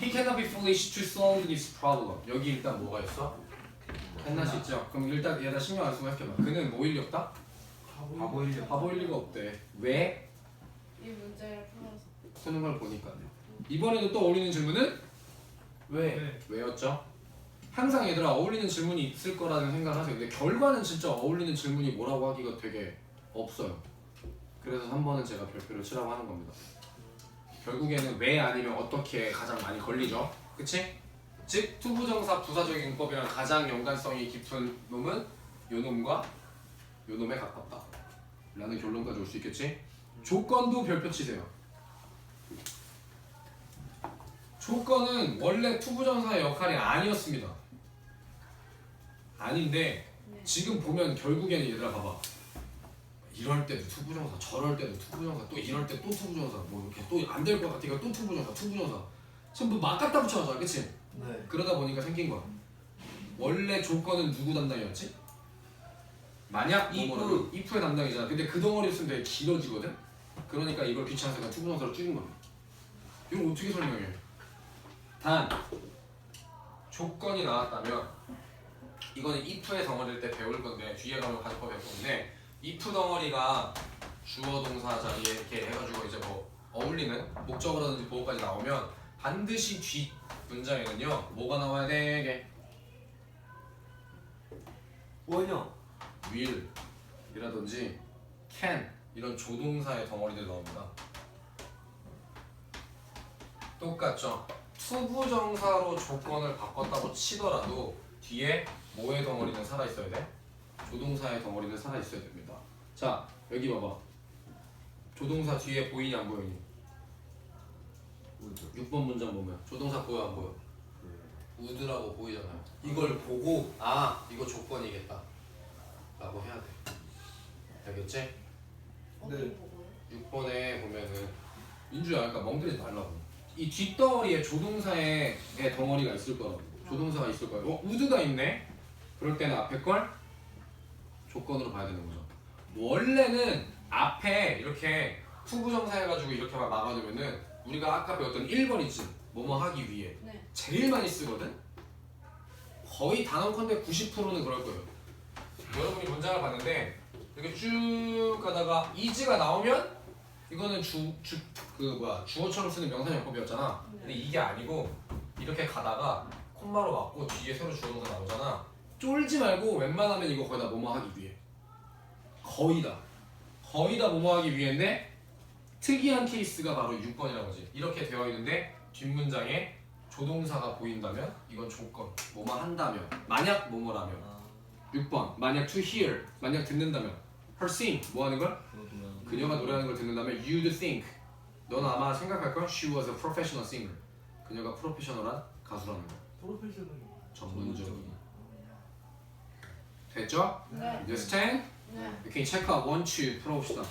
He cannot be foolish to solve this problem. 여기 일단 뭐가 있어? cannot 있죠. 그럼 일단 얘다 신경 안 쓰고 해봐. 그는 뭐일 리 없다? 바보일려. 바보일 리가 없대. 왜? 이 문제를 풀어서 푸는 걸 보니까. 이번에도 또 어울리는 질문은 왜? 네. 왜였죠? 항상 얘들아 어울리는 질문이 있을 거라는 생각을 하세요. 근데 결과는 진짜 어울리는 질문이 뭐라고 하기가 되게 없어요. 그래서 3번은 제가 별표를 치라고 하는 겁니다. 결국에는 왜 아니면 어떻게 가장 많이 걸리죠. 그치? 즉 투부정사 부사적인 문법이랑 가장 연관성이 깊은 놈은 요 놈과 요 놈에 가깝다. 라는 결론까지 올 수 있겠지? 조건도 별표 치세요. 조건은 원래 투부정사의 역할이 아니었습니다. 아닌데 네. 지금 보면 결국에는 얘들아 봐봐. 이럴 때도 투부정사, 저럴 때도 투부정사, 또 이럴 때 또 투부정사, 뭐 이렇게 또 안 될 것 같으니까 또 투부정사, 투부정사. 전부 막 갖다 붙여놨잖아, 그치? 네. 그러다 보니까 생긴 거야. 원래 조건은 누구 담당이었지? 만약. 뭐뭐라면 if의 담당이잖아. 근데 그 덩어리 쓰면 되게 길어지거든. 그러니까 이걸 귀찮아서 그냥 투부정사로 줄인 거야. 이걸 어떻게 설명해? 단 조건이 나왔다면 이거는 if의 덩어리일 때 배울 건데 뒤에 가면 가정법 배울 건데 if 덩어리가 주어 동사 자리에 이렇게 해가지고 이제 뭐 어울리는 목적어라든지 보호까지 나오면 반드시 뒤 문장에는요 뭐가 나와야 돼? 원형. will 이라든지 can 이런 조동사의 덩어리들 나옵니다. 똑같죠. 투부정사로 조건을 바꿨다고 치더라도 뒤에 뭐의 덩어리는 살아 있어야 돼? 조동사의 덩어리는 살아 있어야 됩니다. 자 여기 봐봐. 조동사 뒤에 보이니 안 보이니? 6번 문장 보면 조동사 보여 안 보여? 우드라고 보이잖아요. 이걸 보고 아 이거 조건이겠다. 라고 해야 돼. 알겠지? 어디 네. 보고요? 6번에 보면은 민주야 그러니까 멍들이지 말라고. 이 뒷덩어리에 조동사의 의 덩어리가 있을 거라고. 조동사가 있을 거야. 어 우드가 있네. 그럴 때는 앞에 걸 조건으로 봐야 되는 거죠. 원래는 앞에 이렇게 투부정사 해가지고 이렇게만 막아두면은 우리가 아까 배웠던 1번 있지. 뭐뭐 하기 위해. 네. 제일 많이 쓰거든? 거의 단언컨대 90%는 그럴 거예요. 여러분이 문장을 봤는데 이렇게 쭉 가다가 이즈가 나오면 이거는 주, 주, 그 뭐야 주어처럼 쓰는 명사용법이었잖아. 근데 이게 아니고 이렇게 가다가 콤마로 맞고 뒤에 새로 주어동사 나오잖아. 쫄지 말고 웬만하면 이거 거의 다 뭐뭐 하기 위해. 거의 다. 거의 다 뭐뭐 하기 위해인데 특이한 케이스가 바로 6번이라는 거지. 이렇게 되어 있는데 뒷문장에 조동사가 보인다면 이건 조건. 뭐뭐 한다면. 만약 뭐뭐라면. 아. 6번. 만약 to hear. 만약 듣는다면. her sing. 뭐 하는 걸? 그녀가 노래하는 걸 듣는다면 you'd think. 넌 아마 생각할 걸 she was a professional singer. 그녀가 프로페셔널한 가수라는 거. 프로페셔널. 전문적인. 됐죠? 네. understand? 네. 이렇게 체크아웃 원추 풀어봅시다.